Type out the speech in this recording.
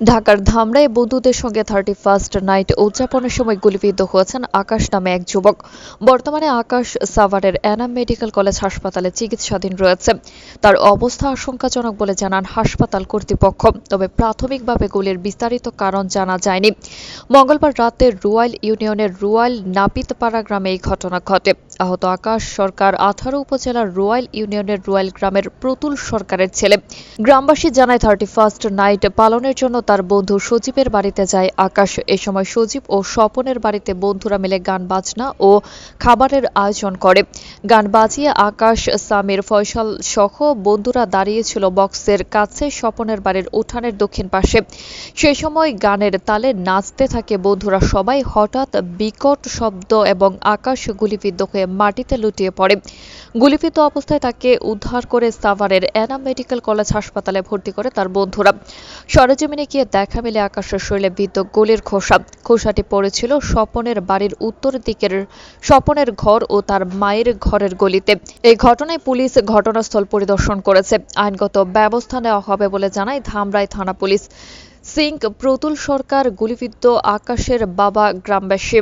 ঢাকার ধামরায় বন্ধুদের সঙ্গে থার্টি ফার্স্ট নাইট উদযাপনের সময় গুলিবিদ্ধ হয়েছেন আকাশ নামে এক যুবক। বর্তমানে আকাশ সাভারের এনাম মেডিকেল কলেজ হাসপাতালে চিকিৎসাধীন রয়েছে। তার অবস্থা আশঙ্কাজনক বলে জানান হাসপাতাল কর্তৃপক্ষ, তবে প্রাথমিকভাবে গুলির বিস্তারিত কারণ জানা যায়নি। মঙ্গলবার রাতে রুয়াইল ইউনিয়নের রুয়াইল নাপিতপাড়া গ্রামে এই ঘটনা ঘটে। আহত আকাশ সরকার আঠারো উপজেলার রুয়াইল ইউনিয়নের রুয়াইল গ্রামের প্রতুল সরকারের ছেলে। গ্রামবাসী জানায় থার্টি ফার্স্ট নাইট পালনের জন্য তার বন্ধু সজীবের বাড়িতে যায় আকাশ। এ সময় সজীব ও স্বপনের বাড়িতে বন্ধুরা মিলে গান বাজনা ও খাবারের আয়োজন করে। গান বাজিয়ে আকাশ, সামির, ফয়সাল সহ বন্ধুরা দাঁড়িয়েছিল বক্সের কাছে স্বপনের বাড়ির উঠানের দক্ষিণ পাশে। সেই সময় গানের তালে নাচতে থাকে বন্ধুরা সবাই। হঠাৎ বিকট শব্দ এবং আকাশ গুলিবিদ্ধ হয়ে মাটিতে লুটিয়ে পড়ে। গুলিবিদ্ধ অবস্থায় তাকে উদ্ধার করে সাভারের এনাম মেডিকেল কলেজ হাসপাতালে ভর্তি করে তার বন্ধুরা। সরেজমিনে গিয়ে দেখা মেলে আকাশের শরীরে বিদ্য গোলের খোসা। খোসাটি পড়েছিল স্বপনের বাড়ির উত্তর দিকের স্বপনের ঘর ও তার মায়ের ঘরের গলিতে। এই ঘটনায় পুলিশ ঘটনাস্থল পরিদর্শন করেছে। আইনগত ব্যবস্থা নেওয়া হবে বলে জানায় ধামরাই থানা পুলিশ। সিং প্রতুল সরকার, গুলিবিদ্ধ আকাশের বাবা গ্রামবাসী।